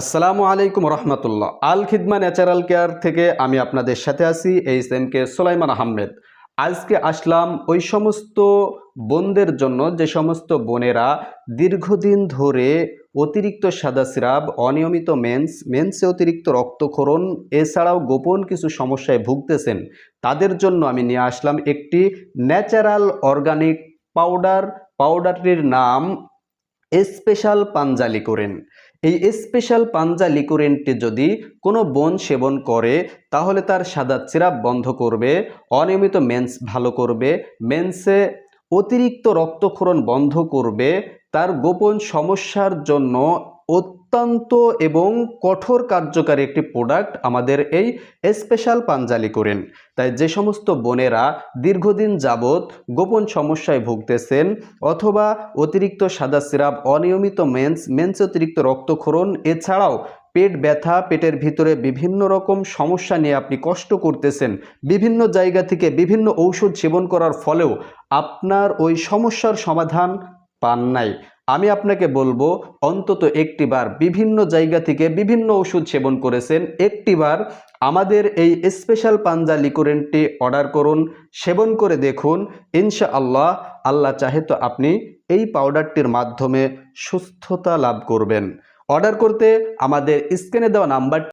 আসসালামু আলাইকুম রহমতুল্লাহ। আল Khidma natural care থেকে আমি আপনাদের সাথে আছি H M K Solaiman Ahmed. আজকে আসলাম ওই সমস্ত বোনদের জন্য, যে সমস্ত বোনেরা দীর্ঘদিন ধরে অতিরিক্ত সাদা স্রাব অনিয়মিত মেন্স, মেন্সে অতিরিক্ত রক্তক্ষরণ, এছাড়াও গোপন কিছু সমস্যায় ভুগতেছেন, তাদের জন্য আমি নিয়ে আসলাম একটি ন্যাচারাল অর্গানিক পাউডার। পাউডারটির নাম স্পেশাল পাঞ্জালি করেন। এই স্পেশাল পাঞ্জা লিকুরেন্টটি যদি কোনো বোন সেবন করে, তাহলে তার সাদা চিরাপ বন্ধ করবে, অনিয়মিত মেন্স ভালো করবে, মেন্সে অতিরিক্ত রক্তক্ষরণ বন্ধ করবে, তার গোপন সমস্যার জন্য অত্যন্ত এবং কঠোর কার্যকারী একটি প্রোডাক্ট আমাদের এই স্পেশাল পাঞ্জালি করেন। তাই যে সমস্ত বোনেরা দীর্ঘদিন যাবৎ গোপন সমস্যায় ভুগতেছেন অথবা অতিরিক্ত সাদা সিরাপ, অনিয়মিত মেন্স মেন্স অতিরিক্ত রক্তক্ষরণ, এছাড়াও পেট ব্যথা, পেটের ভিতরে বিভিন্ন রকম সমস্যা নিয়ে আপনি কষ্ট করতেছেন, বিভিন্ন জায়গা থেকে বিভিন্ন ঔষধ সেবন করার ফলেও আপনার ওই সমস্যার সমাধান পান নাই। আমি আপনাকে বলব, অন্তত একটিবার বিভিন্ন জায়গা থেকে বিভিন্ন ওষুধ সেবন করেছেন। একটিবার আমাদের এই স্পেশাল পাঞ্জা লিকোরেন্টটি অর্ডার করুন, সেবন করে দেখুন। ইনশা আল্লাহ আল্লাহ চাহে তো আপনি এই পাউডারটির মাধ্যমে সুস্থতা লাভ করবেন। অর্ডার করতে আমাদের স্ক্রিনে দেওয়া নাম্বার